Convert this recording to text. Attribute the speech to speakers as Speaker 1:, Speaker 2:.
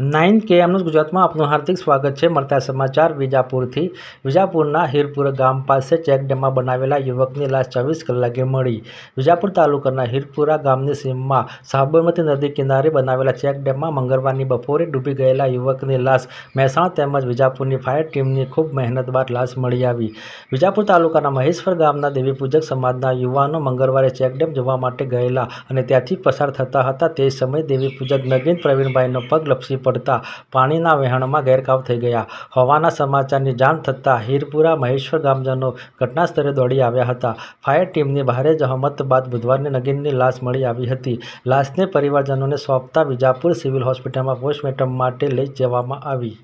Speaker 1: હિન્દ કે એમનું ગુજરાતમાં આપનું હાર્દિક સ્વાગત છે. મળતા સમાચાર, વિજાપુરથી. વિજાપુરના હીરપુર ગામ પાસે ચેકડેમમાં બનાવેલા યુવકની લાશ ચોવીસ કલાકે મળી. વિજાપુર તાલુકાના હીરપુરા ગામની સીમમાં સાબરમતી નદી કિનારે બનાવેલા ચેકડેમમાં મંગળવારની બપોરે ડૂબી ગયેલા યુવકની લાશ મહેસાણા તેમજ વિજાપુરની ફાયર ટીમની ખૂબ મહેનત બાદ લાશ મળી આવી. વિજાપુર તાલુકાના મહેશ્વર ગામના દેવીપૂજક સમાજના યુવાનો મંગળવારે ચેકડેમ જોવા માટે ગયેલા અને ત્યાંથી પસાર થતા હતા. તે સમયે દેવીપૂજક નગીન પ્રવીણભાઈનો પગ લપસી પડતા પાણીના વહેણમાં ગેરકાવ થઈ ગયા. હોવાના સમાચારની જાણ થતાં હીરપુરા મહેશ્વર ગામજનો ઘટનાસ્થળે દોડી આવ્યા હતા. ફાયર ટીમની ભારે જહમત બાદ બુધવારે નગીનની લાશ મળી આવી હતી. લાશને પરિવારજનોને સોંપતા વિજાપુર સિવિલ હોસ્પિટલમાં પોસ્ટમોર્ટમ માટે લઈ જવામાં આવી.